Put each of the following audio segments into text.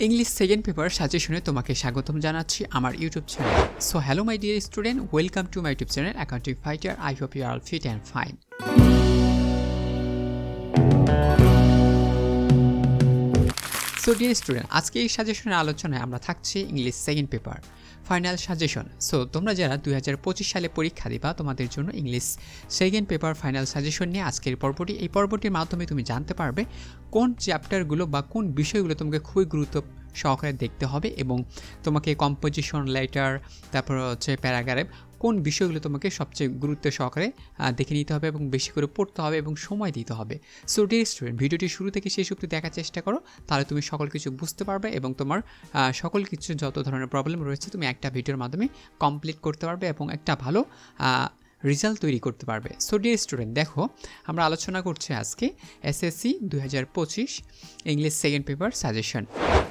English second paper সাজেশনে তোমাকে স্বাগতম জানাচ্ছি আমার YouTube channel so hello my dear student welcome to my YouTube channel accounting fighter I hope you are fit and fine so dear student আজকে এই সাজেশনের আলোচনায় আমরা থাকছি English second paper final suggestion so তোমরা যারা দুই হাজার পঁচিশ সালে পরীক্ষা দিবা, তোমাদের জন্য English second paper final suggestion নিয়ে আজকের পর্বটি। এই পর্বটির মাধ্যমে তুমি জানতে পারবে কোন চ্যাপ্টারগুলো বা কোন বিষয়গুলো তোমাকে খুবই গুরুত্ব সহকারে দেখতে হবে এবং তোমাকে কম্পোজিশন লেটার তারপর হচ্ছে প্যারাগ্রাফ কোন বিষয়গুলো তোমাকে সবচেয়ে গুরুত্ব সহকারে দেখে নিতে হবে এবং বেশি করে পড়তে হবে এবং সময় দিতে হবে। সো ডিয়ার স্টুডেন্ট ভিডিওটি শুরু থেকে শেষ অবধি দেখার চেষ্টা করো, তাহলে তুমি সকল কিছু বুঝতে পারবে এবং তোমার সকল কিছু, যত ধরনের প্রবলেম রয়েছে, তুমি একটা ভিডিওর মাধ্যমে কমপ্লিট করতে পারবে এবং একটা ভালো রেজাল্ট তৈরি করতে পারবে। সো ডিয়ার স্টুডেন্ট দেখো, আমরা আলোচনা করছি আজকে এসএসসি দু হাজার পঁচিশ English second paper suggestion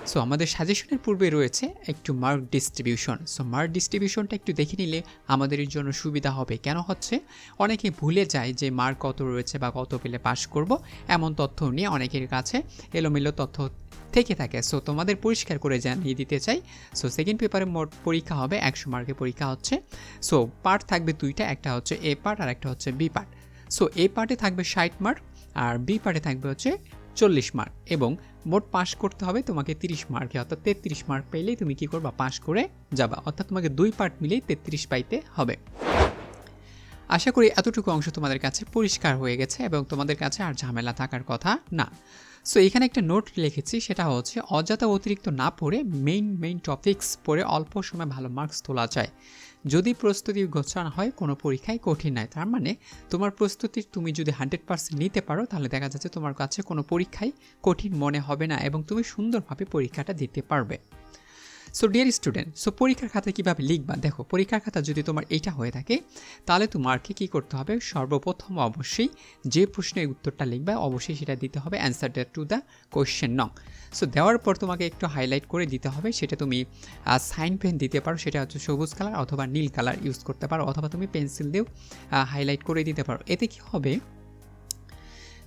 so আমাদের সাজেশনের পূর্বে রয়েছে একটু মার্ক ডিস্ট্রিবিউশন সো মার্ক ডিস্ট্রিবিউশনটা একটু দেখে নিলে আমাদের জন্য সুবিধা হবে। কেন হচ্ছে? অনেকে ভুলে যায় যে মার্ক কত রয়েছে বা কত পেলে পাস করব। এমন তথ্য নিয়ে অনেকের কাছে এলোমেলো তথ্য থেকে থাকে। সো তোমাদের পরিষ্কার করে জানিয়ে দিতে চাই। সো সেকেন্ড পেপারে মোট পরীক্ষা হবে, একশো মার্কের পরীক্ষা হচ্ছে। সো পার্ট থাকবে দুইটা, একটা হচ্ছে এ পার্ট আর একটা হচ্ছে বি পার্ট সো এ পার্টে থাকবে ষাট মার্ক আর বি পার্টে থাকবে হচ্ছে চল্লিশ মার্ক এবং মোট পাস করতে হবে তোমাকে তিরিশ মার্কে অর্থাৎ তেত্রিশ মার্ক পেলেই তুমি কী করবা? পাস করে যাবা। অর্থাৎ তোমাকে দুই পার্ট মিলেই তেত্রিশ পাইতে হবে। আশা করি এতটুকু অংশ তোমাদের কাছে পরিষ্কার হয়ে গেছে এবং তোমাদের কাছে আর ঝামেলা থাকার কথা না। সো এখানে একটা নোট লিখেছি, সেটা হচ্ছে, অযথা অতিরিক্ত না পড়ে মেইন মেইন টপিকস পড়ে অল্প সময় ভালো মার্কস তোলা যায়। যদি প্রস্তুতি গোছানো হয়, কোনো পরীক্ষায় কঠিন নয়। তার মানে তোমার প্রস্তুতি তুমি যদি হান্ড্রেড পার্সেন্ট নিতে পারো, তাহলে দেখা যাচ্ছে তোমার কাছে কোনো পরীক্ষায় কঠিন মনে হবে না এবং তুমি সুন্দরভাবে পরীক্ষাটা দিতে পারবে। সো ডিয়ার স্টুডেন্ট সো পরীক্ষার খাতায় কীভাবে লিখবা? দেখো, পরীক্ষার খাতা যদি তোমার এইটা হয়ে থাকে, তাহলে তোমাকে কী করতে হবে? সর্বপ্রথম অবশ্যই যে প্রশ্নের উত্তরটা লিখবে, অবশ্যই সেটা দিতে হবে অ্যান্সারটা টু দ্য কোয়েশ্চেন নং সো দেওয়ার পর তোমাকে একটু হাইলাইট করে দিতে হবে, সেটা তুমি সাইন পেন দিতে পারো, সেটা হচ্ছে সবুজ কালার অথবা নীল কালার ইউজ করতে পারো, অথবা তুমি পেন্সিল দিয়েও হাইলাইট করে দিতে পারো। এতে কি হবে?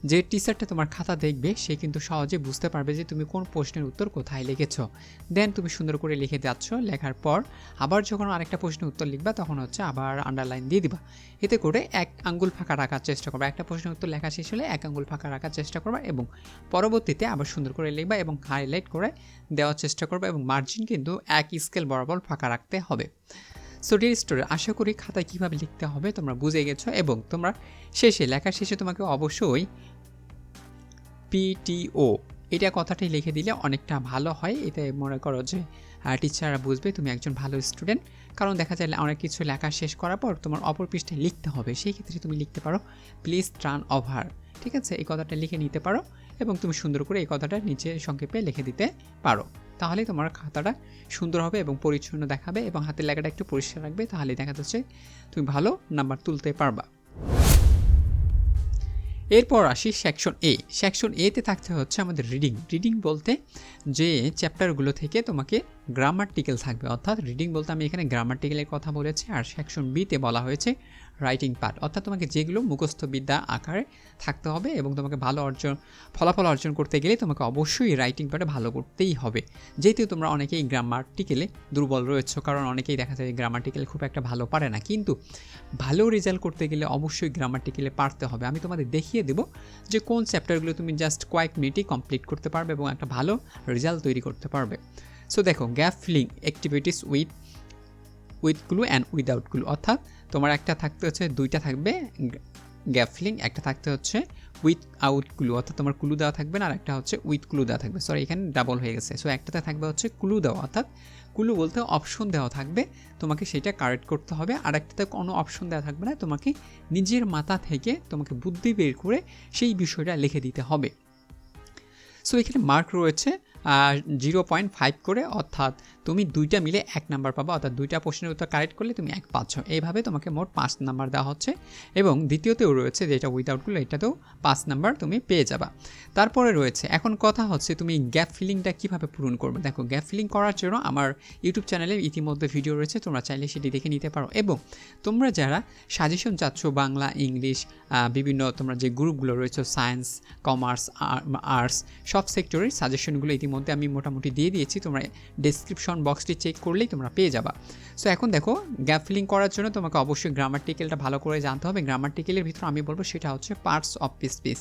যে টিচারটা তোমার খাতা দেখবে, সে কিন্তু সহজে বুঝতে পারবে যে তুমি কোন প্রশ্নের উত্তর কোথায় লিখেছো। দেন তুমি সুন্দর করে লিখে যাচ্ছ, লেখার পর আবার যখন আরেকটা প্রশ্নের উত্তর লিখবা, তখন হচ্ছে আবার আন্ডারলাইন দিয়ে দিবা। এতে করে এক আঙ্গুল ফাঁকা রাখার চেষ্টা করবা। একটা প্রশ্নের উত্তর লেখা শেষ হলে এক আঙ্গুল ফাঁকা রাখার চেষ্টা করবা এবং পরবর্তীতে আবার সুন্দর করে লিখবা এবং হাইলাইট করে দেওয়ার চেষ্টা করবা এবং মার্জিন কিন্তু এক স্কেল বরাবর ফাঁকা রাখতে হবে। সো ডিয়ার স্টোরি আশা করি খাতায় কীভাবে লিখতে হবে তোমরা বুঝে গেছো এবং তোমরা শেষে লেখার শেষে তোমাকে অবশ্যই পিটিও এটা কথাটাই লিখে দিলে অনেকটা ভালো হয়। এতে মনে করো যে টিচাররা বুঝবে তুমি একজন ভালো স্টুডেন্ট কারণ দেখা যায় অনেক কিছু লেখা শেষ করার পর তোমার অপর পৃষ্ঠায় লিখতে হবে। সেই ক্ষেত্রে তুমি লিখতে পারো প্লিজ ট্রান ওভার ঠিক আছে? এই কথাটা লিখে নিতে পারো এবং তুমি সুন্দর করে এই কথাটা নিচে সংক্ষেপে লিখে দিতে পারো। তাহলে তোমার খাতাটা সুন্দর হবে এবং পরিচ্ছন্ন দেখাবে এবং হাতের লেখাটা একটু পরিষ্কার রাখবে। তাহলে দেখা যাচ্ছে তুমি ভালো নাম্বার তুলতে পারবা। এরপর আসি সেকশন এ সেকশন এতে থাকতে হচ্ছে আমাদের রিডিং রিডিং বলতে যে চ্যাপ্টারগুলো থেকে তোমাকে গ্রামার্টিক্যাল থাকবে। অর্থাৎ রিডিং বলতে আমি এখানে গ্রামার্টিক্যালের কথা বলেছি আর সেকশন বিতে বলা হয়েছে রাইটিং পার্ট অর্থাৎ তোমাকে যেগুলো মুখস্থ বিদ্যা আকারে থাকতে হবে এবং তোমাকে ভালো অর্জন, ফলাফল অর্জন করতে গেলে তোমাকে অবশ্যই রাইটিং পার্টে ভালো করতেই হবে। যেহেতু তোমরা অনেকেই গ্রামার্টিক্যালে দুর্বল রয়েছে, কারণ অনেকেই দেখা যায় গ্রামার্টিক্যাল খুব একটা ভালো পারে না। কিন্তু ভালো রেজাল্ট করতে গেলে অবশ্যই গ্রামার্টিক্যালে পারতে হবে। আমি তোমাদের দেখিয়ে দেবো যে কোন চ্যাপ্টারগুলো তুমি জাস্ট কয়েক মিনিটেই কমপ্লিট করতে পারবে এবং একটা ভালো রেজাল্ট তৈরি করতে পারবে। সো দেখো gap filling activities with with clue and without clue অর্থাৎ তোমার একটা থাকতে হচ্ছে, দুইটা থাকবে গ্যাপ ফিলিং একটা থাকতে হচ্ছে উইথ আউট ক্লু অর্থাৎ তোমার ক্লু দেওয়া থাকবে না আর একটা হচ্ছে উইথ ক্লু দেওয়া থাকবে। সরি এখানে ডাবল হয়ে গেছে। সো একটাতে থাকবে হচ্ছে ক্লু দেওয়া। অর্থাৎ ক্লু বলতে অপশন দেওয়া থাকবে, তোমাকে সেটা কারেক্ট করতে হবে। আর একটাতে কোনো অপশন দেওয়া থাকবে না, তোমাকে নিজের মাথা থেকে তোমাকে বুদ্ধি বের করে সেই বিষয়টা লিখে দিতে হবে। সো এখানে মার্ক রয়েছে জিরো পয়েন্ট ফাইভ করে অর্থাৎ তুমি দুইটা মিলে এক নাম্বার পাবা, অর্থাৎ দুইটা প্রশ্নের উত্তর কারেক্ট করলে তুমি এক পাচ্ছ। এইভাবে তোমাকে মোট পাঁচ নাম্বার দেওয়া হচ্ছে এবং দ্বিতীয়তেও রয়েছে যে যেটা উইদাউটগুলো এটাতেও পাঁচ নাম্বার তুমি পেয়ে যাবা। তারপরে রয়েছে, এখন কথা হচ্ছে তুমি গ্যাপ ফিলিংটা কীভাবে পূরণ করবে। দেখো গ্যাপ ফিলিং করার জন্য আমার ইউটিউব চ্যানেলে ইতিমধ্যে ভিডিও রয়েছে, তোমরা চাইলে সেটি দেখে নিতে পারো। এবং তোমরা যারা সাজেশন চাচ্ছ বাংলা, ইংলিশ বিভিন্ন তোমরা যে গ্রুপগুলো রয়েছে সায়েন্স কমার্স আর্টস সব সেক্টরের সাজেশনগুলো ইতিমধ্যে ইতিমধ্যে আমি মোটামুটি দিয়ে দিয়েছি, তোমরা ডেসক্রিপশন বক্সটি চেক করলেই তোমরা পেয়ে যাবা। সো এখন দেখো গ্যাপ ফিলিং করার জন্য তোমাকে অবশ্যই গ্রামার্টিক্যালটা ভালো করে জানতে হবে। গ্রামার্টিক্যালের ভিতর আমি বলব সেটা হচ্ছে পার্টস অফ স্পেস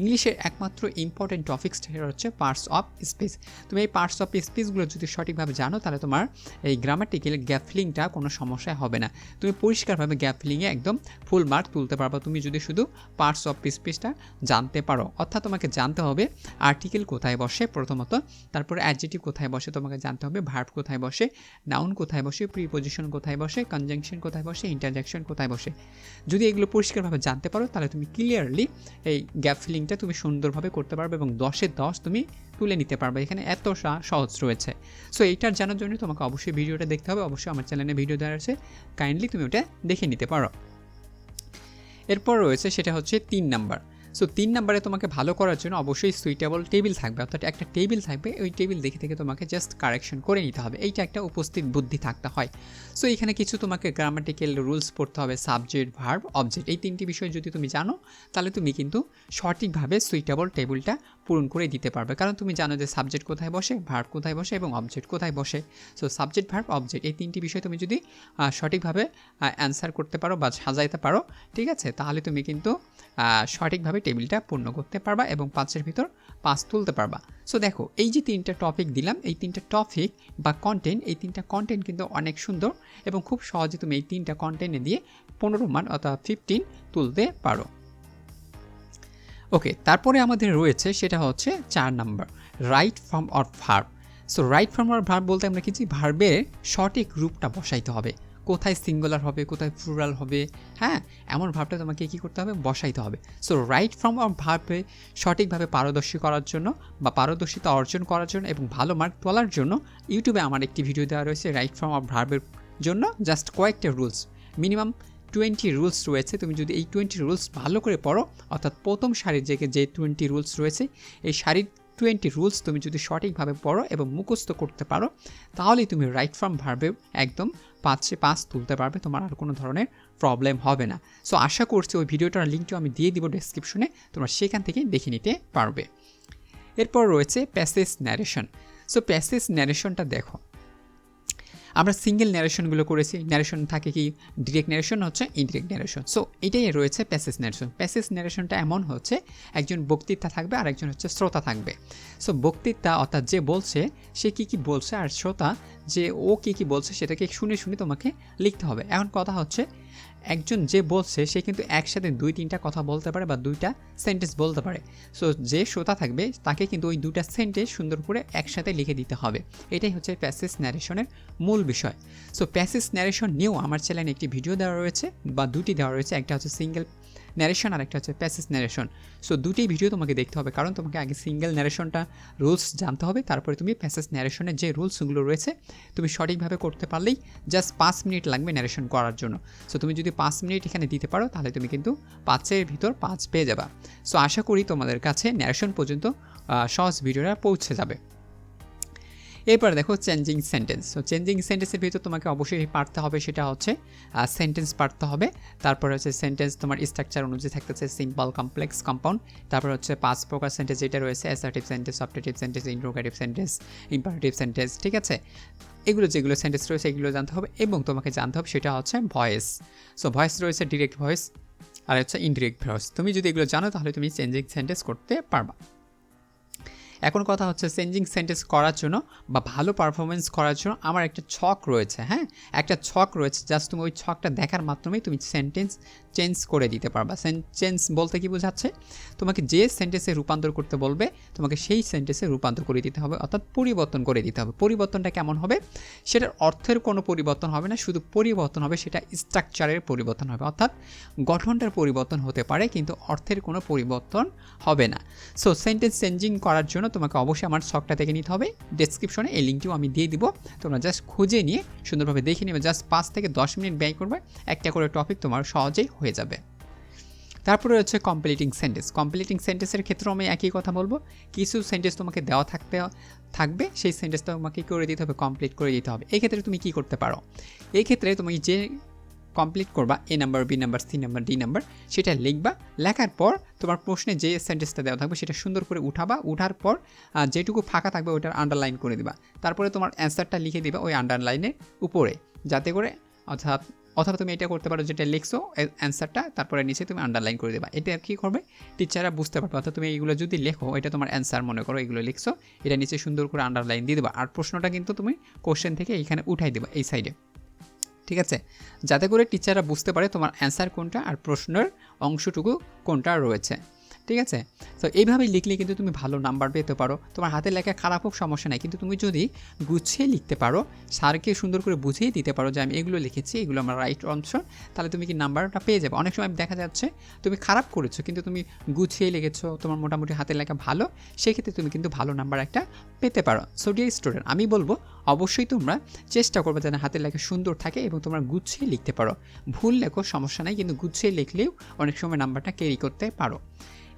ইংলিশের একমাত্র ইম্পর্টেন্ট টপিক্স সেটা হচ্ছে পার্টস অফ স্পেস তুমি এই পার্টস অফ স্পেসগুলো যদি সঠিকভাবে জানো, তাহলে তোমার এই গ্রামার্টিক্যাল গ্যাপ ফিলিংটা কোনো সমস্যা হবে না। তুমি পরিষ্কারভাবে গ্যাপ ফিলিংয়ে একদম ফুল মার্ক তুলতে পারবা। তুমি যদি শুধু পার্টস অফ স্পেসটা জানতে পারো, অর্থাৎ তোমাকে জানতে হবে আর্টিকেল কোথায় বসে, প্রথমত তারপরে অ্যাডজেটিভ কোথায় বসে তোমাকে জানতে হবে ভার্ব কোথায় বসে নাউন কোথায় বসে প্রিপোজিশন কোথায় বসে কনজাংশন কোথায় বসে ইন্টারজ্যাকশন কোথায় বসে। যদি এগুলো পরিষ্কারভাবে জানতে পারো, তাহলে তুমি ক্লিয়ারলি এই গ্যাপ ফিলিংটা তুমি সুন্দরভাবে করতে পারবে এবং দশে দশ তুমি তুলে নিতে পারবে। এখানে এত সহজ রয়েছে। সো এইটার জানার জন্য তোমাকে অবশ্যই ভিডিওটা দেখতে হবে। অবশ্যই আমার চ্যানেলে ভিডিও দেওয়া আছে। কাইন্ডলি তুমি ওটা দেখে নিতে পারো। এরপর রয়েছে সেটা হচ্ছে তিন নাম্বার সো তিন নাম্বারে তোমাকে ভালো করার জন্য অবশ্যই সুইটেবল টেবিল থাকবে। অর্থাৎ একটা টেবিল থাকবে, ওই টেবিল দেখে থেকে তোমাকে জাস্ট কারেকশন করে নিতে হবে। এইটা একটা উপস্থিত বুদ্ধি থাকতে হয়। সো এখানে কিছু তোমাকে গ্রামাটিক্যাল রুলস পড়তে হবে সাবজেক্ট ভার্ব অবজেক্ট এই তিনটি বিষয় যদি তুমি জানো, তাহলে তুমি কিন্তু সঠিকভাবে সুইটেবল টেবিলটা পূরণ করে দিতে পারবে। কারণ তুমি জানো যে সাবজেক্ট কোথায় বসে ভার্ব কোথায় বসে এবং অবজেক্ট কোথায় বসে। সো সাবজেক্ট ভার্ব অবজেক্ট এই তিনটি বিষয় তুমি যদি সঠিকভাবে অ্যান্সার করতে পারো বা সাজাইতে পারো, ঠিক আছে? তাহলে তুমি কিন্তু সঠিকভাবে টেবিলটা পূর্ণ করতে পারবা এবং পাঁচের ভিতর পাঁচ তুলতে পারবা। সো দেখো, এই যে তিনটা টপিক দিলাম, এই তিনটা টপিক বা কন্টেন্ট এই তিনটা কন্টেন্ট কিন্তু অনেক সুন্দর এবং খুব সহজে তুমি এই তিনটা কন্টেন্টে দিয়ে পনেরো মান অর্থাৎ ফিফটিন তুলতে পারো। ওকে তারপরে আমাদের রয়েছে সেটা হচ্ছে চার number right form or verb so right form or verb বলতে আমরা কিছু ভার্বের সঠিক রূপটা বসাইতে হবে। কোথায় সিঙ্গুলার হবে, কোথায় প্লুরাল হবে হ্যাঁ? এমন ভাবটা তোমাকে কী করতে হবে? বসাইতে হবে। সো রাইট ফর্ম অফ ভার্বে সঠিকভাবে পারদর্শী করার জন্য বা পারদর্শিতা অর্জন করার জন্য এবং ভালো মার্ক তোলার জন্য ইউটিউবে আমার একটি ভিডিও দেওয়া রয়েছে রাইট ফর্ম অফ ভার্বের জন্য জাস্ট কয়েকটা রুলস মিনিমাম টোয়েন্টি রুলস রয়েছে। তুমি যদি এই টোয়েন্টি রুলস ভালো করে পড়ো, অর্থাৎ প্রথম সারির যে যে টোয়েন্টি রুলস রয়েছে, এই শাড়ির টোয়েন্টি রুলস তুমি যদি সঠিকভাবে পড়ো এবং মুখস্থ করতে পারো, তাহলেই তুমি রাইট ফর্ম ভার্বে একদম পাঁচে পাঁচ তুলতে পারবে, তোমার আর কোনো ধরনের প্রবলেম হবে না। সো আশা করছি ওই ভিডিওটার লিঙ্কটিও আমি দিয়ে দিব ডেসক্রিপশনে তোমরা সেখান থেকে দেখে নিতে পারবে। এরপর রয়েছে প্যাসেজ ন্যারেশন সো প্যাসেজ ন্যারেশনটা দেখো। আমরা সিঙ্গেল ন্যারেশনগুলো করেছি। ন্যারেশন থাকে কি? ডিরেক্ট ন্যারেশন হচ্ছে ইনডিরেক্ট ন্যারেশন সো এটাই রয়েছে প্যাসেজ ন্যারেশন প্যাসেজ ন্যারেশনটা এমন হচ্ছে, একজন বক্তৃতা থাকবে আর একজন হচ্ছে শ্রোতা থাকবে। সো বক্তৃতা অর্থাৎ যে বলছে, সে কি কি বলছে আর শ্রোতা, যে ও কি কি বলছে, সেটাকে শুনে শুনে তোমাকে লিখতে হবে। এখন কথা হচ্ছে একজন যে বলছে, সে কিন্তু একসাথে দুই, তিনটা কথা বলতে পারে বা দুইটা সেন্টেন্স বলতে পারে। সো যে শ্রোতা থাকবে, তাকে কিন্তু ওই দুইটা সেন্টেন্স সুন্দর করে একসাথে লিখে দিতে হবে। এটাই হচ্ছে প্যাসেজ ন্যারেশনের মূল বিষয়। সো প্যাসেজ ন্যারেশন নিয়েও আমার চ্যানেলে একটি ভিডিও দেওয়া রয়েছে বা দুটি দেওয়া রয়েছে। একটা হচ্ছে সিঙ্গেল ন্যারেশন আর একটা হচ্ছে প্যাসেজ ন্যারেশন সো দুটি ভিডিও তোমাকে দেখতে হবে। কারণ তোমাকে আগে সিঙ্গেল ন্যারেশনটা রুলস জানতে হবে। তারপরে তুমি প্যাসেজ ন্যারেশনের যে রুলসগুলো রয়েছে, তুমি সঠিকভাবে করতে পারলেই জাস্ট পাঁচ মিনিট লাগবে ন্যারেশন করার জন্য। সো তুমি যদি পাঁচ মিনিট এখানে দিতে পারো, তাহলে তুমি কিন্তু পাঁচের ভিতর পাঁচ পেয়ে যাবা। সো আশা করি তোমাদের কাছে ন্যারেশন পর্যন্ত সহজ ভিডিওটা পৌঁছে যাবে। এরপর দেখো চেঞ্জিং সেন্টেন্স সো চেঞ্জিং সেন্টেন্সের ভিতর তোমাকে অবশ্যই পারতে হবে সেটা হচ্ছে সেন্টেন্স পারতে হবে। তারপর হচ্ছে সেন্টেন্স তোমার স্ট্রাকচার অনুযায়ী থাকতেছে সিম্পল কমপ্লেক্স কম্পাউন্ড তারপর হচ্ছে পাঁচ প্রকার সেন্টেন্স যেটা রয়েছে assertive sentence optative sentence interrogative sentence imperative sentence ঠিক আছে? এগুলো যেগুলো সেন্টেন্স রয়েছে, এগুলো জানতে হবে এবং তোমাকে জানতে হবে সেটা হচ্ছে ভয়েস সো ভয়েস রয়েছে ডিরেক্ট ভয়েস আর হচ্ছে ইনডিরেক্ট ভয়েস তুমি যদি এগুলো জানো তাহলে তুমি চেঞ্জিং সেন্টেন্স করতে পারবা। এখন কথা হচ্ছে চেঞ্জিং সেন্টেন্স করার জন্য বা ভালো পারফরমেন্স করার জন্য আমার একটা ছক রয়েছে হ্যাঁ? একটা ছক রয়েছে জাস্ট তুমি ওই ছকটা দেখার মাধ্যমেই তুমি সেন্টেন্স চেঞ্জ করে দিতে পারবা। চেঞ্জ বলতে কি বোঝাচ্ছে? তোমাকে যে সেন্টেন্সে রূপান্তর করতে বলবে, তোমাকে সেই সেন্টেন্সে রূপান্তর করে দিতে হবে, অর্থাৎ পরিবর্তন করে দিতে হবে। পরিবর্তনটা কেমন হবে? সেটার অর্থের কোনো পরিবর্তন হবে না, শুধু পরিবর্তন হবে, সেটা স্ট্রাকচারের পরিবর্তন হবে, অর্থাৎ গঠনটার পরিবর্তন হতে পারে, কিন্তু অর্থের কোনো পরিবর্তন হবে না। সো সেন্টেন্স চেঞ্জিং করার জন্য তোমাকে অবশ্যই আমার শখটা থেকে নিতে হবে। ডেসক্রিপশনে এই লিঙ্কটিও আমি দিয়ে দিব। তোমরা জাস্ট খুঁজে নিয়ে সুন্দরভাবে দেখে নেবে জাস্ট পাঁচ থেকে দশ মিনিট ব্যয় করবে, একটা করে টপিক তোমার সহজেই হয়ে যাবে। তারপরে হচ্ছে কমপ্লিটিং সেন্টেন্স কমপ্লিটিং সেন্টেন্সের ক্ষেত্রে আমি একই কথা বলব। কিছু সেন্টেন্স তোমাকে দেওয়া থাকতে, থাকবে, সেই সেন্টেন্সটা তোমাকে কী করে দিতে হবে কমপ্লিট করে দিতে হবে। এই ক্ষেত্রে তুমি কি করতে পারো? এই ক্ষেত্রে তুমি যে কমপ্লিট করবা A number B number C number D number সেটা লিখবা। লেখার পর তোমার প্রশ্নে যে সেন্টেন্সটা দেওয়া থাকবে সেটা সুন্দর করে উঠাবা। উঠার পর যেটুকু ফাঁকা থাকবে ওটার আন্ডারলাইন করে দিবা। তারপরে তোমার অ্যান্সারটা লিখে দিবা ওই আন্ডারলাইনের উপরে। যাতে করে, অর্থাৎ, অথবা তুমি এটা করতে পারো যেটা লিখছো অ্যান্সারটা তারপরে নিচে তুমি আন্ডারলাইন করে দেবা। এটা কী করবে? টিচাররা বুঝতে পারবে। অর্থাৎ তুমি এইগুলো যদি লেখো, এটা তোমার অ্যান্সার মনে করো এগুলো লিখছো, এটা নিচে সুন্দর করে আন্ডারলাইন দিয়ে দেবা। আর প্রশ্নটা কিন্তু তুমি কোশ্চেন থেকে এইখানে উঠাই দেবা এই সাইডে ঠিক আছে? যাতে করে টিচাররা বুঝতে পারে তোমার অ্যান্সার কোনটা আর প্রশ্নের অংশটুকু কোনটা রয়েছে। ঠিক আছে? তো এইভাবে লিখলে কিন্তু তুমি ভালো নাম্বার পেতে পারো। তোমার হাতে লেখা খারাপ হোক, সমস্যা নাই। কিন্তু তুমি যদি গুছিয়ে লিখতে পারো, স্যারকে সুন্দর করে বুঝিয়ে দিতে পারো যে আমি এগুলো লিখেছি, এগুলো আমার রাইট অপশন তাহলে তুমি কি নাম্বারটা পেয়ে যাবে? অনেক সময় দেখা যাচ্ছে তুমি খারাপ করেছ, কিন্তু তুমি গুছিয়ে লিখেছো, তোমার মোটামুটি হাতে লেখা ভালো, সেক্ষেত্রে তুমি কিন্তু ভালো নাম্বার একটা পেতে পারো। সো ডিয়ার স্টুডেন্ট আমি বলব, অবশ্যই তোমরা চেষ্টা করবে যেন হাতের লেখা সুন্দর থাকে এবং তোমরা গুছিয়ে লিখতে পারো। ভুল লেখো, সমস্যা নাই, কিন্তু গুছিয়ে লিখলেও অনেক সময় নাম্বারটা ক্যারি করতে পারো।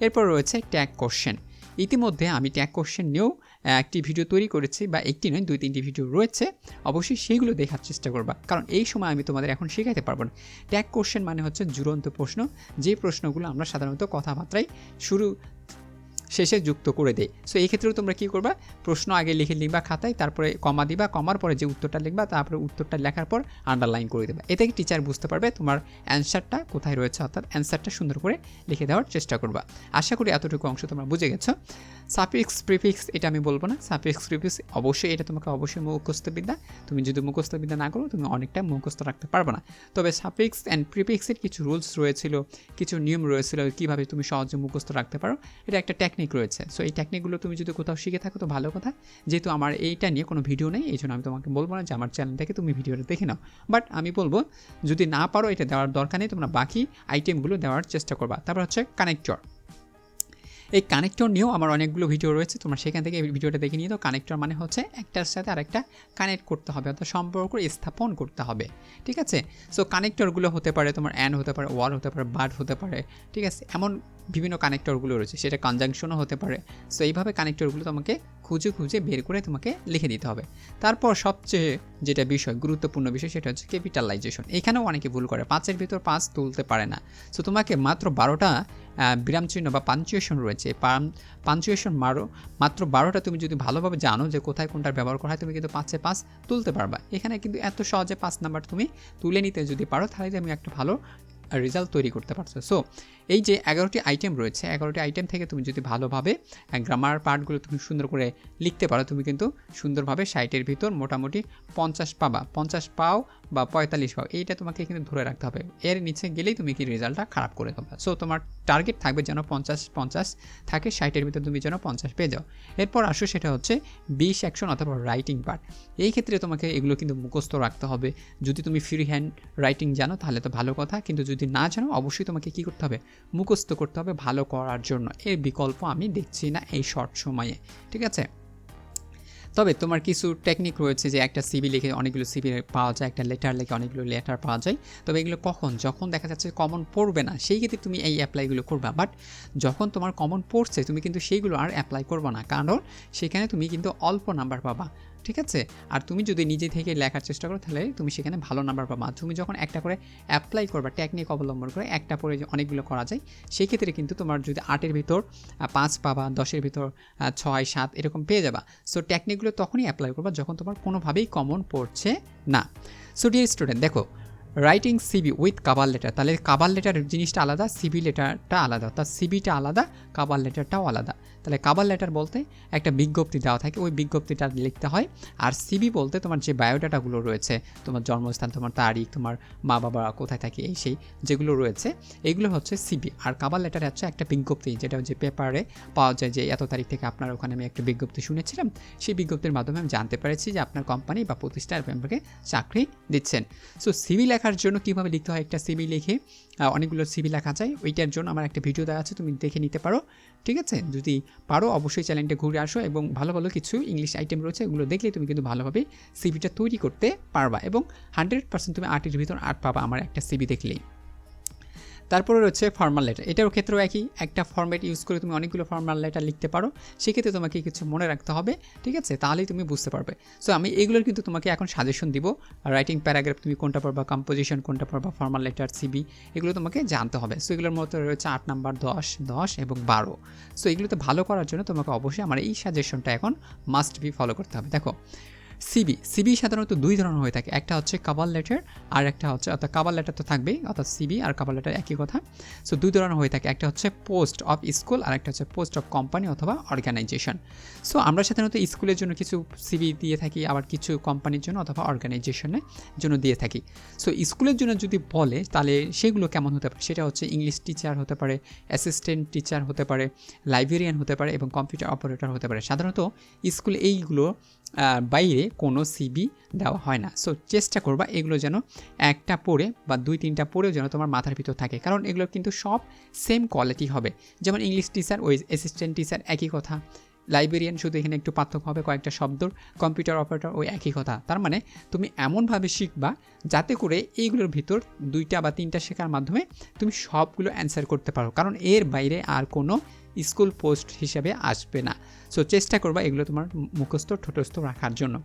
এরপর রয়েছে ট্যাগ কোশ্চেন ইতিমধ্যে আমি ট্যাগ কোশ্চেন নিয়েও একটি ভিডিও তৈরি করেছি বা একটি নয়, দুই, তিনটি ভিডিও রয়েছে। অবশ্যই সেইগুলো দেখার চেষ্টা করবা। কারণ এই সময় আমি তোমাদের এখন শেখাতে পারব না। ট্যাগ কোশ্চেন মানে হচ্ছে জুরন্ত প্রশ্ন। যে প্রশ্নগুলো আমরা সাধারণত কথাবার্তায় শুরু শেষে যুক্ত করে দেয় সো এই ক্ষেত্রেও তোমরা কী করবা? প্রশ্ন আগে লিখে লিখবা খাতায়, তারপরে কমা দিবা, কমার পরে যে উত্তরটা লিখবা, তারপরে উত্তরটা লেখার পর আন্ডারলাইন করে দেবা। এতে টিচার বুঝতে পারবে তোমার অ্যান্সারটা কোথায় রয়েছে, অর্থাৎ অ্যান্সারটা সুন্দর করে লিখে দেওয়ার চেষ্টা করবা। আশা করি এতটুকু অংশ তোমরা বুঝে গেছো। সাফিক্স প্রিফিক্স এটা আমি বলব না। সাফিক্স প্রিফিক্স অবশ্যই এটা তোমাকে অবশ্যই মুখস্থবিদ্যা। তুমি যদি মুখস্থবিদ্যা না করো, তুমি অনেকটা মুখস্থ রাখতে পারবে না। তবে সাফিক্স অ্যান্ড প্রিফিক্সের কিছু রুলস রয়েছিল, কিছু নিয়ম রয়েছিল কীভাবে তুমি সহজে মুখস্থ রাখতে পারো। এটা একটা টেকনিক রয়েছে। সো এই টেকনিকগুলো তুমি যদি কোথাও শিখে থাকো তো ভালো কথা। যেহেতু আমার এইটা নিয়ে কোনো ভিডিও নেই, এই জন্য আমি তোমাকে বলব না যে আমার চ্যানেল থেকে তুমি ভিডিওটা দেখে নাও। বাট আমি বলব, যদি না পারো এটা দেওয়ার দরকার নেই, তোমরা বাকি আইটেমগুলো দেওয়ার চেষ্টা করবা। তারপর হচ্ছে কানেক্টর এই কানেক্টর নিয়েও আমার অনেকগুলো ভিডিও রয়েছে, তোমরা সেখান থেকে ভিডিওটা দেখে নিয়ে তো কানেক্টর মানে হচ্ছে একটার সাথে আরেকটা কানেক্ট করতে হবে, অর্থাৎ সম্পর্ক স্থাপন করতে হবে। ঠিক আছে? সো কানেক্টরগুলো হতে পারে তোমার অ্যান হতে পারে ওয়াল হতে পারে বার্ড হতে পারে। ঠিক আছে? এমন বিভিন্ন কানেক্টরগুলো রয়েছে, সেটা কনজাংশনও হতে পারে। সো এইভাবে কানেক্টরগুলো তোমাকে খুঁজে খুঁজে বের করে তোমাকে লিখে দিতে হবে। তারপর সবচেয়ে যেটা বিষয়, গুরুত্বপূর্ণ বিষয়, সেটা হচ্ছে ক্যাপিটালাইজেশন এখানেও অনেকে ভুল করে, পাঁচের ভিতর পাঁচ তুলতে পারে না। সো তোমাকে মাত্র বারোটা বিরাম চিহ্ন বা পাঞ্চুয়েশন রয়েছে। পাঞ্চুয়েশন মারো, মাত্র বারোটা তুমি যদি ভালোভাবে জানো যে কোথায় কোনটার ব্যবহার করা হয়, তুমি কিন্তু পাঁচে পাঁচ তুলতে পারবা। এখানে কিন্তু এত সহজে পাঁচ নাম্বার তুমি তুলে নিতে যদি পারো, তাহলে তুমি একটা ভালো রেজাল্ট তৈরি করতে পারছ। সো এই যে এগারোটি আইটেম রয়েছে, এগারোটি আইটেম থেকে তুমি যদি ভালোভাবে গ্রামার পার্টগুলো তুমি সুন্দর করে লিখতে পারো, তুমি কিন্তু সুন্দরভাবে সাইটের ভিতর মোটামুটি পঞ্চাশ পাবা। পঞ্চাশ পাও বা পঁয়তাল্লিশ পাও, এইটা তোমাকে কিন্তু ধরে রাখতে হবে। এর নিচে গেলেই তুমি কি রেজাল্টটা খারাপ করে দেবে সো তোমার টার্গেট থাকবে যেন পঞ্চাশ পঞ্চাশ থাকে সাইটের ভিতর তুমি যেন পঞ্চাশ পেয়ে যাও। এরপর আসো, সেটা হচ্ছে বিশ অ্যাকশন অথবা রাইটিং পার্ট এই ক্ষেত্রে তোমাকে এগুলো কিন্তু মুখস্থ রাখতে হবে। যদি তুমি ফ্রি হ্যান্ড রাইটিং জানো, তাহলে তো ভালো কথা, কিন্তু যদি না জানো, অবশ্যই তোমাকে কী করতে হবে? মুখস্থ করতে হবে ভালো করার জন্য। এর বিকল্প আমি দেখছি না এই শর্ট সময়ে, ঠিক আছে? তবে তোমার কিছু টেকনিক রয়েছে যে একটা সিবি লিখে অনেকগুলো সিবি পাওয়া যায়, একটা লেটার লিখে অনেকগুলো লেটার পাওয়া যায়। তবে এগুলো কখন? যখন দেখা যাচ্ছে কমন পড়বে না, সেই ক্ষেত্রে তুমি এই অ্যাপ্লাইগুলো করবা। বাট যখন তোমার কমন পড়ছে, তুমি কিন্তু সেইগুলো আর অ্যাপ্লাই করবে না। কারণ সেখানে তুমি কিন্তু অল্প নাম্বার পাবা। ঠিক আছে? আর তুমি যদি নিজে থেকে লেখার চেষ্টা করো, তাহলে তুমি সেখানে ভালো নাম্বার পাবা। তুমি যখন একটা করে অ্যাপ্লাই করবা টেকনিক অবলম্বন করে, একটা পরে অনেকগুলো করা যায় সেই ক্ষেত্রে কিন্তু তোমার যদি আটের ভিতর পাঁচ পাবা, দশের ভিতর ছয়, সাত এরকম পেয়ে যাবা। সো টেকনিকগুলো তখনই অ্যাপ্লাই করবা যখন তোমার কোনোভাবেই কমন পড়ছে না। সো ডিয়ার স্টুডেন্ট দেখো writing CV with cover letter তাহলে কাবার লেটার জিনিসটা আলাদা সিবি লেটারটা আলাদা, অর্থাৎ সিবিটা আলাদা কাবার লেটারটাও আলাদা। তাহলে কাবার লেটার বলতে একটা বিজ্ঞপ্তি দেওয়া থাকে, ওই বিজ্ঞপ্তিটা লিখতে হয়। আর সিবি বলতে তোমার যে বায়োডাটাগুলো রয়েছে, তোমার জন্মস্থান, তোমার তারিখ, তোমার মা বাবা কোথায় থাকে, এই সেই যেগুলো রয়েছে, এগুলো হচ্ছে সিবি আর কাবার লেটার হচ্ছে একটা বিজ্ঞপ্তি, যেটা যে পেপারে পাওয়া যায় যে এত তারিখ থেকে আপনার ওখানে আমি একটা বিজ্ঞপ্তি শুনেছিলাম, সেই বিজ্ঞপ্তির মাধ্যমে আমি জানতে পেরেছি যে আপনার কোম্পানি বা প্রতিষ্ঠান আপনাকে চাকরি দিচ্ছেন। সো সিবি লেখার জন্য কীভাবে লিখতে হয় একটা সিবি লিখে অনেকগুলো সিবি লেখা যায়, ওইটার জন্য আমার একটা ভিডিও দেওয়া আছে, তুমি দেখে নিতে পারো। ঠিক আছে? যদি পারো, অবশ্যই চ্যানেলটা ঘুরে আসো এবং ভালো ভালো কিছু ইংলিশ আইটেম রয়েছে, এগুলো দেখলে তুমি কিন্তু ভালোভাবে সিবিটা তৈরি করতে পারবা এবং হান্ড্রেড পার্সেন্ট তুমি আর্টের ভিতর আর্ট পাবা, আমার একটা সিবি দেখলেই। তারপরে রয়েছে ফর্মাল লেটার এটার ক্ষেত্রেও একই, একটা ফর্মেট ইউজ করে তুমি অনেকগুলো ফর্মাল লেটার লিখতে পারো। সেক্ষেত্রে তোমাকে কিছু মনে রাখতে হবে, ঠিক আছে? তাহলেই তুমি বুঝতে পারবে। সো আমি এগুলোর কিন্তু তোমাকে এখন সাজেশন দিব। রাইটিং প্যারাগ্রাফ তুমি কোনটা পড়বা কম্পোজিশন কোনটা পড়বা ফর্মাল লেটার সিবি এগুলো তোমাকে জানতে হবে। সো এগুলোর মধ্যে রয়েছে আট নাম্বার দশ দশ এবং বারো। সো এগুলোতে ভালো করার জন্য তোমাকে অবশ্যই আমার এই সাজেশনটা এখন মাস্ট বি ফলো করতে হবে। দেখো সিবি সিবি সাধারণত দুই ধরনের হয়ে থাকে, একটা হচ্ছে কাবাল লেটার আর একটা হচ্ছে, অর্থাৎ কাবার লেটার তো থাকবেই, অর্থাৎ সিবি আর কাবাল লেটার একই কথা। সো দুই ধরনের হয়ে থাকে, একটা হচ্ছে পোস্ট অফ স্কুল আর একটা হচ্ছে পোস্ট অফ কোম্পানি অথবা অর্গানাইজেশন। সো আমরা সাধারণত স্কুলের জন্য কিছু সিবি দিয়ে থাকি, আবার কিছু কোম্পানির জন্য অথবা অর্গানাইজেশনের জন্য দিয়ে থাকি। সো স্কুলের জন্য যদি বলে, তাহলে সেগুলো কেমন হতে পারে? সেটা হচ্ছে ইংলিশ টিচার হতে পারে, অ্যাসিস্ট্যান্ট টিচার হতে পারে, লাইব্রেরিয়ান হতে পারে এবং কম্পিউটার অপারেটর হতে পারে। সাধারণত স্কুলে এইগুলো বাইরে কোনো সিবি দেওয়া হয় না। সো চেষ্টা করবা এগুলো যেন একটা পড়ে বা দুই তিনটা পড়েও যেন তোমার মাথার ভিতর থাকে। কারণ এগুলো কিন্তু সব সেম কোয়ালিটি হবে। যেমন ইংলিশ টিচার ওই অ্যাসিস্ট্যান্ট টিচার একই কথা। লাইব্রেরিয়ান শুধু এখানে একটু পার্থক্য হবে, কয়েকটা শব্দর কম্পিউটার অপারেটর ওই একই কথা। তার মানে তুমি এমনভাবে শিখবা যাতে করে এইগুলোর ভিতর দুইটা বা তিনটা শেখার মাধ্যমে তুমি সবগুলো অ্যান্সার করতে পারো। কারণ এর বাইরে আর কোনো স্কুল পোস্ট হিসেবে আসবে না। সো চেষ্টা করবা এগুলো তোমার মুখস্থ, ঠোটস্থ রাখার জন্য।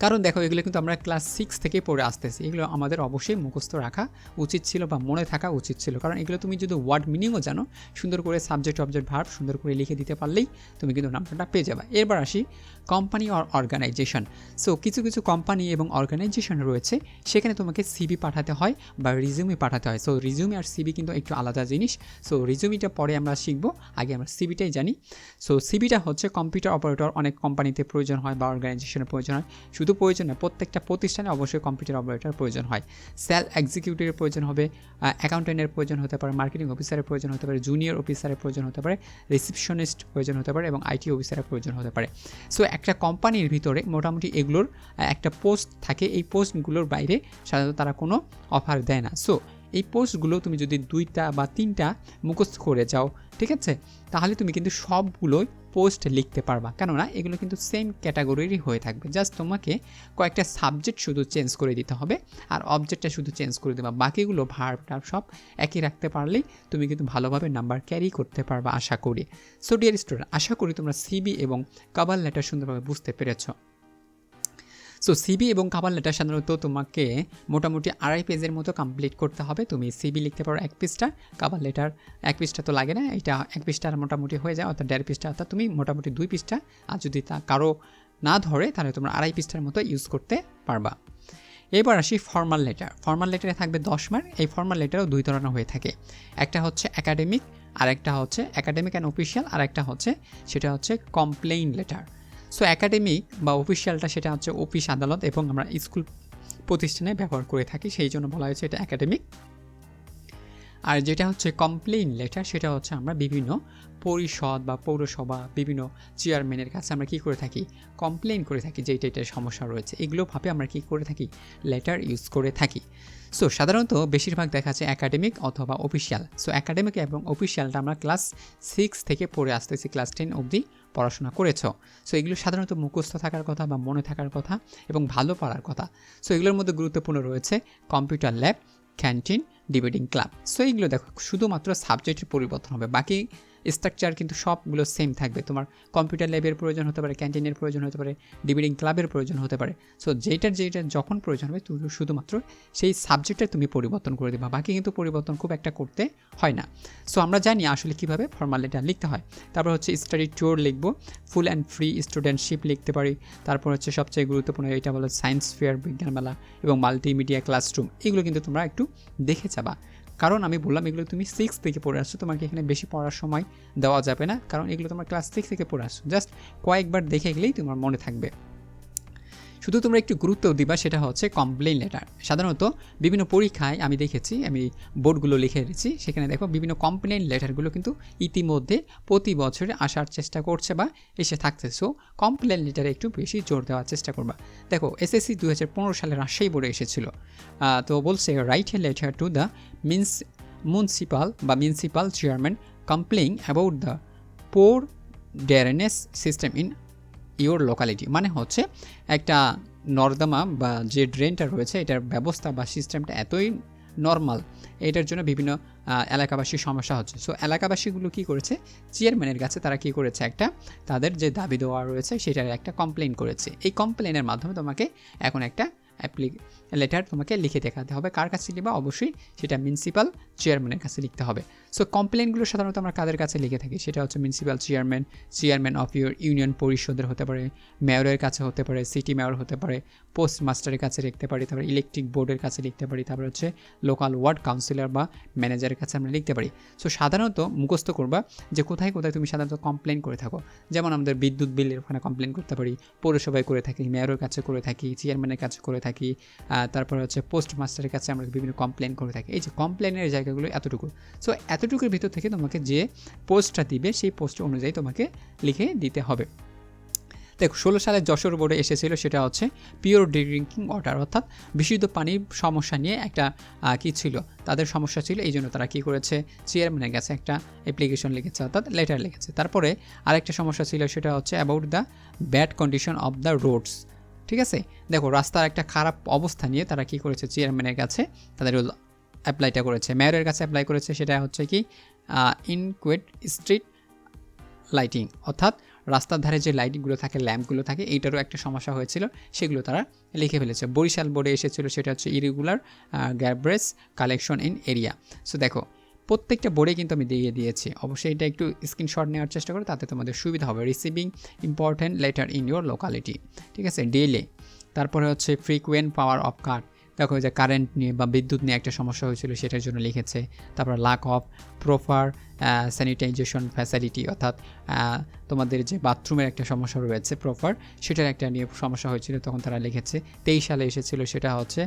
কারণ দেখো, এগুলো কিন্তু আমরা ক্লাস সিক্স থেকে পড়ে আসতেছি। এগুলো আমাদের অবশ্যই মুখস্থ রাখা উচিত ছিল বা মনে থাকা উচিত ছিল। কারণ এগুলো তুমি যদি ওয়ার্ড মিনিংও জানো, সুন্দর করে সাবজেক্ট অবজেক্ট ভার্ব সুন্দর করে লিখে দিতে পারলেই তুমি কিন্তু নামটা পেয়ে যাবে। এরবার আসি কোম্পানি অর অর্গানাইজেশন সো কিছু কিছু কোম্পানি এবং অর্গানাইজেশন রয়েছে। সেখানে তোমাকে সিবি পাঠাতে হয় বা রিজিউমি পাঠাতে হয়। সো রিজিউমি আর সিবি কিন্তু একটু আলাদা জিনিস। সো রিজিউমিটা পরে আমরা শিখব। আগে আমরা সিবিটাই জানি। সো সিবিটা হচ্ছে কম্পিউটার অপারেটর অনেক কোম্পানিতে প্রয়োজন হয় বা অর্গানাইজেশনের প্রয়োজন হয়। শুধু প্রয়োজন নয় প্রত্যেকটা প্রতিষ্ঠানে অবশ্যই কম্পিউটার অপারেটর প্রয়োজন হয়। সেল এক্সিকিউটিভের প্রয়োজন হবে অ্যাকাউন্টেন্টের প্রয়োজন হতে পারে মার্কেটিং অফিসারের প্রয়োজন হতে পারে জুনিয়র অফিসারের প্রয়োজন হতে পারে রিসিপশনিস্ট প্রয়োজন হতে পারে এবং আইটি অফিসারের প্রয়োজন হতে পারে। সো একটা কোম্পানির ভিতরে মোটামুটি এগুলোর একটা পোস্ট থাকে, এই পোস্টগুলোর বাইরে সাধারণত তারা কোনো অফার দেয় না। সো এই পোস্টগুলো তুমি যদি দুইটা বা তিনটা মুখস্থ করে যাও, ঠিক আছে? তাহলে তুমি কিন্তু সবগুলোই পোস্ট লিখতে পারবা। কেননা এগুলো কিন্তু সেম ক্যাটাগরিরই হয়ে থাকবে। জাস্ট তোমাকে কয়েকটা সাবজেক্ট শুধু চেঞ্জ করে দিতে হবে। আর অবজেক্টটা শুধু চেঞ্জ করে দেবা। বাকিগুলো ভার্বটা সব একই রাখতে পারলেই তুমি কিন্তু ভালোভাবে নাম্বার ক্যারি করতে পারবা, আশা করি। সো ডিয়ার স্টুডেন্ট আশা করি তোমরা সিবি এবং কাবার লেটার সুন্দরভাবে বুঝতে পেরেছ। সো সিবি এবং কাবার লেটার সাধারণত তোমাকে মোটামুটি আড়াই পেজের মতো কমপ্লিট করতে হবে। তুমি সিবি লিখতে পারো এক পিসটা কাবার লেটার এক পিসটা তো লাগে না। এটা এক পিসটা মোটামুটি হয়ে যায়, অর্থাৎ দেড় পিসটা অর্থাৎ তুমি মোটামুটি দুই পিসটা আর যদি তা কারও না ধরে, তাহলে তোমরা আড়াই পিসটার মতো ইউজ করতে পারবা। এবার আসি ফর্মাল লেটার ফর্মাল লেটারে থাকবে দশ মার্ক এই ফর্মাল লেটারও দুই ধরনের হয়ে থাকে। একটা হচ্ছে একাডেমিক আর একটা হচ্ছে একাডেমিক অ্যান্ড অফিসিয়াল আর একটা হচ্ছে, সেটা হচ্ছে কমপ্লেইন লেটার সো একাডেমিক বা অফিসিয়ালটা সেটা হচ্ছে অফিস আদালত এবং আমরা স্কুল প্রতিষ্ঠানে ব্যবহার করে থাকি। সেই জন্য বলা হয়েছে এটা একাডেমিক আর যেটা হচ্ছে কমপ্লেইন লেটার সেটা হচ্ছে আমরা বিভিন্ন পরিষদ বা পৌরসভা বিভিন্ন চেয়ারম্যানের কাছে আমরা কি করে থাকি? কমপ্লেইন করে থাকি যে এটা এটা সমস্যা রয়েছে। এগুলোভাবে আমরা কি করে থাকি? লেটার ইউজ করে থাকি। সো সাধারণত বেশিরভাগ দেখা যাচ্ছে একাডেমিক অথবা অফিসিয়াল সো একাডেমিক এবং অফিসিয়ালটা আমরা ক্লাস সিক্স থেকে পড়ে আসতেছি ক্লাস টেন অবধি পড়াশোনা করেছ। সো এগুলো সাধারণত মুখস্থ থাকার কথা বা মনে থাকার কথা এবং ভালো পড়ার কথা। সো এগুলোর মধ্যে গুরুত্বপূর্ণ রয়েছে computer lab canteen debating club so এইগুলো দেখো, শুধুমাত্র সাবজেক্টের পরিবর্তন হবে। বাকি স্ট্রাকচার কিন্তু সবগুলো সেম থাকবে। তোমার কম্পিউটার ল্যাবের প্রয়োজন হতে পারে ক্যান্টিনের প্রয়োজন হতে পারে ডিবেটিং ক্লাবের প্রয়োজন হতে পারে। সো যেটার যেটা যখন প্রয়োজন হবে, তুমি শুধুমাত্র সেই সাবজেক্টটা তুমি পরিবর্তন করে দেবা। বাকি কিন্তু পরিবর্তন খুব একটা করতে হয় না। সো আমরা জানি আসলে কীভাবে ফর্মালিটা লিখতে হয়। তারপর হচ্ছে স্টাডি ট্যুর লিখব ফুল অ্যান্ড ফ্রি স্টুডেন্টশিপ লিখতে পারি। তারপর হচ্ছে সবচেয়ে গুরুত্বপূর্ণ এটা বলো সায়েন্স ফেয়ার বিজ্ঞান মেলা এবং মাল্টিমিডিয়া ক্লাসরুম এগুলো কিন্তু তোমরা একটু দেখে যাবা। কারণ আমি বললাম এগুলো তুমি সিক্স থেকে পড়ে আসছো, তোমাকে এখানে বেশি পড়ার সময় দেওয়া যাবে না। কারণ এগুলো তোমার ক্লাস সিক্স থেকে পড়ে আসছো। জাস্ট কয়েকবার দেখে গেলেই তোমার মনে থাকবে। শুধু তোমরা একটু গুরুত্ব দিবা, সেটা হচ্ছে কমপ্লেন লেটার সাধারণত বিভিন্ন পরীক্ষায় আমি দেখেছি, আমি বোর্ডগুলো লিখে রেখেছি, সেখানে দেখো বিভিন্ন কমপ্লেন লেটারগুলো কিন্তু ইতিমধ্যে প্রতি বছরে আসার চেষ্টা করছে বা এসে থাকছে। সো কমপ্লেন লেটারে একটু বেশি জোর দেওয়ার চেষ্টা করবা। দেখো এসএসসি দু হাজার পনেরো সালে রাজশাহী বোর্ডে এসেছিল। তো বলছে write a letter to the means municipal বা municipal chairman complain about the poor drainage system in your locality মানে হচ্ছে একটা নর্দমা বা যে ড্রেনটা রয়েছে, এটার ব্যবস্থা বা সিস্টেমটা এতই নর্মাল এটার জন্য বিভিন্ন এলাকাবাসীর সমস্যা হচ্ছে। সো এলাকাবাসীগুলো কী করেছে? চেয়ারম্যানের কাছে তারা কী করেছে? একটা তাদের যে দাবি দেওয়া রয়েছে, সেটার একটা কমপ্লেন করেছে। এই কমপ্লেনের মাধ্যমে তোমাকে এখন একটা অ্যাপ্লি লেটার তোমাকে লিখে দেখাতে হবে। কার কাছে লিখবা? অবশ্যই সেটা মিউনিসিপাল চেয়ারম্যানের কাছে লিখতে হবে। সো কমপ্লেনগুলো সাধারণত আমরা কাদের কাছে লিখে থাকি? সেটা হচ্ছে municipal chairman chairman of your union পরিষদের হতে পারে মেয়রের কাছে হতে পারে সিটি মেয়র হতে পারে পোস্ট মাস্টারের কাছে লিখতে পারি, তারপরে ইলেকট্রিক বোর্ডের কাছে লিখতে পারি, তারপরে হচ্ছে লোকাল ওয়ার্ড কাউন্সিলর বা ম্যানেজারের কাছে আমরা লিখতে পারি। সো সাধারণত মুখস্থ করবা যে কোথায় কোথায় তুমি সাধারণত কমপ্লেন করে থাকো। যেমন আমাদের বিদ্যুৎ বিলের ওখানে কমপ্লেন করতে পারি, পৌরসভায় করে থাকি মেয়রের কাছে করে থাকি চেয়ারম্যানের কাছে করে থাকি তারপর হচ্ছে পোস্ট মাস্টারের কাছে আমরা বিভিন্ন কমপ্লেন করে থাকি। এই যে কমপ্লেনের জায়গাগুলো এতটুকু। সো এতটুকুর ভিতর থেকে তোমাকে যে পোস্টটা দিবে, সেই পোস্ট অনুযায়ী তোমাকে লিখে দিতে হবে। দেখো, ষোলো সালে যশোর বোর্ডে এসেছিল সেটা হচ্ছে পিওর ড্রিঙ্কিং ওয়াটার অর্থাৎ বিশুদ্ধ পানির সমস্যা নিয়ে একটা কি ছিল? তাদের সমস্যা ছিল এই জন্য তারা কী করেছে? চেয়ারম্যানের কাছে একটা অ্যাপ্লিকেশন লিখেছে, অর্থাৎ লেটার লিখেছে। তারপরে আরেকটা সমস্যা ছিল, সেটা হচ্ছে about the bad condition of the roads ঠিক আছে? দেখো, রাস্তার একটা খারাপ অবস্থা নিয়ে তারা কি করেছে? চেয়ারম্যানের কাছে তাদের অ্যাপ্লাইটা করেছে। মেয়রের কাছে অ্যাপ্লাই করেছে সেটা হচ্ছে কি ইনকুয়েট স্ট্রিট লাইটিং অর্থাৎ রাস্তার ধারে যে লাইটগুলো থাকে ল্যাম্পগুলো থাকে, এইটারও একটা সমস্যা হয়েছিল, সেগুলো তারা লিখে ফেলেছে। বরিশাল বোর্ডে এসেছিল, সেটা হচ্ছে irregular garbage collection in area so দেখো, প্রত্যেকটা বোর্ডে কিন্তু আমি দিয়ে দিয়েছি। অবশ্যই এটা একটু স্ক্রিনশট নেওয়ার চেষ্টা করো, তাতে তোমাদের সুবিধা হবে। Receiving important letter in your locality ঠিক আছে? ডেলে তারপরে হচ্ছে ফ্রিকুয়েন্ট পাওয়ার অফ কাট দেখো যে কারেন্ট নিয়ে বা বিদ্যুৎ নিয়ে একটা সমস্যা হয়েছিল, সেটার জন্য লিখেছে। তারপর lack of proper sanitization facility অর্থাৎ তোমাদের যে বাথরুমের একটা সমস্যা রয়েছে প্রপার সেটার একটা নিয়ে সমস্যা হয়েছিল, তখন তারা লিখেছে। তেইশ সালে এসেছিল, সেটা হচ্ছে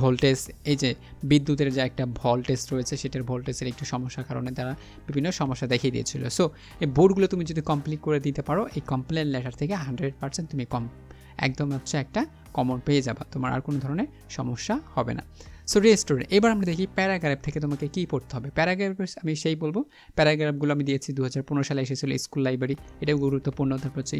ভোল্টেজ এই যে বিদ্যুতের যে একটা ভোল্টেজ রয়েছে, সেটার ভোল্টেজের একটু সমস্যার কারণে তারা বিভিন্ন সমস্যা দেখিয়ে দিয়েছিল। সো এই বোর্ডগুলো তুমি যদি কমপ্লিট করে দিতে পারো, এই কমপ্লেন লেটার থেকে হান্ড্রেড পার্সেন্ট তুমি কম একদম হচ্ছে একটা কমন পেয়ে যাবা। তোমার আর কোনো ধরনের সমস্যা হবে না। সো রেস্টুরেন্ট এবার আমরা দেখি প্যারাগ্রাফ থেকে তোমাকে কী পড়তে হবে। প্যারাগ্রাফ আমি সেই বলব। প্যারাগ্রাফগুলো আমি দিয়েছি দু হাজার পনেরো সালে এসেছিল স্কুল লাইব্রেরি এটাও গুরুত্বপূর্ণ। তারপর হচ্ছে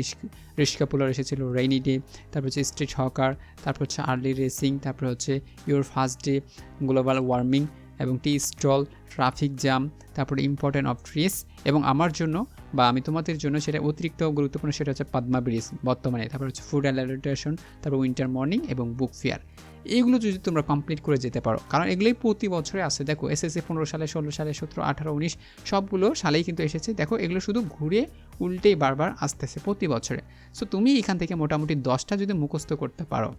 রিস্কা পুলার এসেছিল রেইনি ডে তারপর হচ্ছে স্ট্রিট হকার তারপর হচ্ছে আর্লি রেসিং তারপর হচ্ছে your first day global warming এবং টি স্টল ট্রাফিক জ্যাম তারপরে ইম্পর্টেন্ট অফ ট্রিস এবং আমার জন্য বা আমি তোমাদের জন্য সেটা অতিরিক্ত গুরুত্বপূর্ণ সেটা হচ্ছে পদ্মা ব্রিজ বর্তমানে, তারপর হচ্ছে ফুড অ্যালার্টেশন তারপর উইন্টার মর্নিং এবং বুক ফেয়ার এইগুলো যদি তোমরা কমপ্লিট করে যেতে পারো, কারণ এগুলোই প্রতি বছরে আসে। দেখো এসএসসি পনেরো সালে, ষোলো সালে, সতেরো, আঠারো, উনিশ, সবগুলো সালেই কিন্তু এসেছে। দেখো, এগুলো শুধু ঘুরে উল্টেই বারবার আসতেছে প্রতি বছরে। সো তুমি এখান থেকে মোটামুটি দশটা যদি মুখস্থ করতে পারো,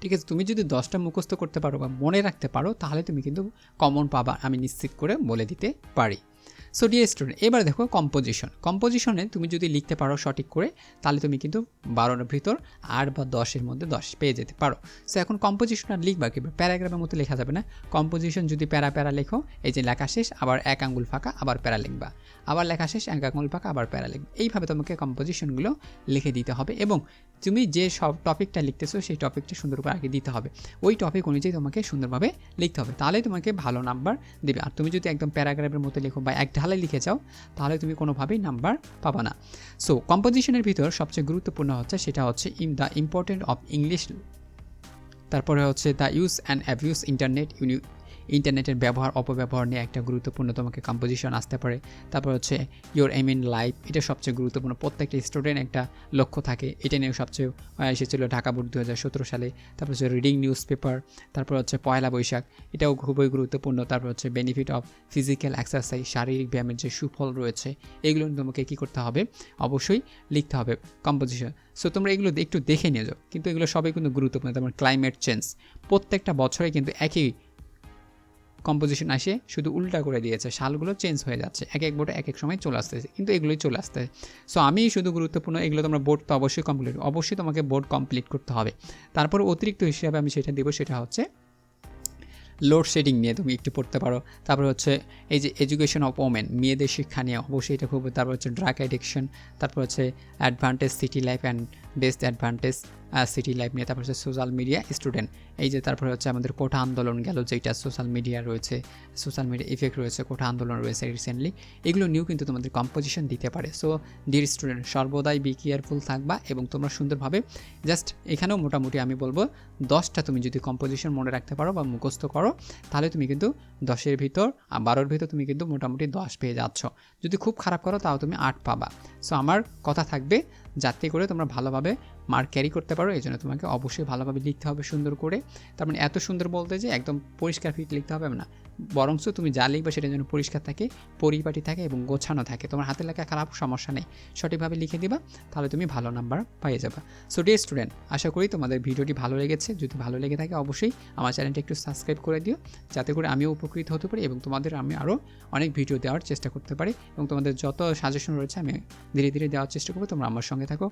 ঠিক আছে, তুমি যদি দশটা মুখস্থ করতে পারো বা মনে রাখতে পারো, তাহলে তুমি কিন্তু কমন পাবা, আমি নিশ্চিত করে বলে দিতে পারি। সো ডিয়ার স্টুডেন্ট এবার দেখো কম্পোজিশন কম্পোজিশনে তুমি যদি লিখতে পারো সঠিক করে, তাহলে তুমি কিন্তু বারোর ভিতর আট বা দশের মধ্যে দশ পেয়ে যেতে পারো। সো এখন কম্পোজিশন আর লিখবা কি? প্যারাগ্রাফের মতো লেখা যাবে না। কম্পোজিশন যদি প্যারা প্যারা লেখো, এই যে লেখা শেষ, আবার এক আঙ্গুল ফাঁকা, আবার প্যারা লিখবা। আবার লেখা শেষ, এক আঙ্গুল ফাঁকা, আবার প্যারা লিখবা। এইভাবে তোমাকে কম্পোজিশনগুলো লিখে দিতে হবে এবং তুমি যে সব টপিকটা লিখতেছো, সেই টপিকটা সুন্দর করে আগে দিতে হবে। ওই টপিক অনুযায়ী তোমাকে সুন্দরভাবে লিখতে হবে। তাহলে তোমাকে ভালো নাম্বার দেবে। আর তুমি যদি একদম প্যারাগ্রাফের মতো লেখো বা এক ঢালাই লিখে যাও, তাহলে তুমি কোনোভাবেই নাম্বার পাবা না। সো কম্পোজিশনের ভিতর সবচেয়ে গুরুত্বপূর্ণ হচ্ছে সেটা হচ্ছে in the important of English তারপরে হচ্ছে the use and abuse internet ইন্টারনেটের ব্যবহার, অপব্যবহার নিয়ে একটা গুরুত্বপূর্ণ তোমাকে কম্পোজিশন আসতে পারে। তারপর হচ্ছে ইয়োর এম ইন লাইফ এটা সবচেয়ে গুরুত্বপূর্ণ। প্রত্যেকটা স্টুডেন্ট একটা লক্ষ্য থাকে। এটা নিয়ে সবচেয়ে এসেছিল ঢাকা বোর্ড দু হাজার সতেরো সালে। তারপর হচ্ছে রিডিং নিউজ পেপার তারপর হচ্ছে পয়লা বৈশাখ। এটাও খুবই গুরুত্বপূর্ণ। তারপর হচ্ছে বেনিফিট অফ ফিজিক্যাল এক্সারসাইজ শারীরিক ব্যায়ামের যে সুফল রয়েছে, এগুলো তোমাকে কী করতে হবে? অবশ্যই লিখতে হবে কম্পোজিশন সো তোমরা এগুলো একটু দেখে নিয়ে যাও। কিন্তু এগুলো সবই কিন্তু গুরুত্বপূর্ণ। যেমন ক্লাইমেট চেঞ্জ প্রত্যেকটা বছরে কিন্তু একই কম্পোজিশন আসে, শুধু উল্টা করে দিয়েছে সালগুলো চেঞ্জ হয়ে যাচ্ছে, এক এক বোর্ডে এক এক সময় চলে আসতেছে, কিন্তু এগুলোই চলে আসতে। সো আমি শুধু গুরুত্বপূর্ণ, এগুলো তোমরা বোর্ড তো অবশ্যই কমপ্লিট অবশ্যই তোমাকে বোর্ড কমপ্লিট করতে হবে। তারপর অতিরিক্ত হিসাবে আমি সেটা দেবো, সেটা হচ্ছে লোডশেডিং নিয়ে তুমি একটু পড়তে পারো। তারপর হচ্ছে এই যে এডুকেশন অফ ওমেন মেয়েদের শিক্ষা নিয়ে, অবশ্যই এটা খুব, তারপর হচ্ছে ড্রাগ অ্যাডিকশন তারপর হচ্ছে advantage city life and best advantage city life নিয়ে। তারপর হচ্ছে সোশ্যাল মিডিয়া স্টুডেন্ট এই যে তারপরে হচ্ছে আমাদের কোঠা আন্দোলন গেল যেটা সোশ্যাল মিডিয়া রয়েছে সোশ্যাল মিডিয়া ইফেক্ট রয়েছে, কোঠা আন্দোলন রয়েছে রিসেন্টলি এগুলো নিয়েও কিন্তু তোমাদের কম্পোজিশন দিতে পারে। সো ডিয়ার স্টুডেন্ট সর্বদাই বি কেয়ারফুল থাকবা এবং তোমরা সুন্দরভাবে জাস্ট এখানেও মোটামুটি আমি বলব, দশটা তুমি যদি কম্পোজিশন মনে রাখতে পারো বা মুখস্থ করো, তাহলে তুমি কিন্তু দশের ভিতর আর বারোর ভিতর তুমি কিন্তু মোটামুটি দশ পেয়ে যাচ্ছ। যদি খুব খারাপ করো, তাও তুমি আট পাবা। সো আমার কথা থাকবে যাতে করে তোমরা ভালোভাবে মার্ক ক্যারি করতে পারো এই জন্য তোমাকে অবশ্যই ভালোভাবে লিখতে হবে সুন্দর করে। তার মানে এত সুন্দর বলতে যে একদম পরিষ্কার ফিট লিখতে হবে না। বরঞ্চ তুমি যা লিখবে সেটা যেন পরিষ্কার থাকে, পরিপাটি থাকে এবং গোছানো থাকে। তোমার হাতে লেখা খারাপ, সমস্যা নেই। সঠিকভাবে লিখে দিবা, তাহলে তুমি ভালো নাম্বার পেয়ে যাবে। সো ডিয়ার স্টুডেন্ট আশা করি তোমাদের ভিডিওটি ভালো লেগেছে। যদি ভালো লেগে থাকে, অবশ্যই আমার চ্যানেলটা একটু সাবস্ক্রাইব করে দিও। যাতে করে আমিও উপকৃত হতে পারি এবং তোমাদের আমি আরও অনেক ভিডিও দেওয়ার চেষ্টা করতে পারি। এবং তোমাদের যত সাজেশন রয়েছে, আমি ধীরে ধীরে দেওয়ার চেষ্টা করব। তোমরা আমার সঙ্গে থাকো।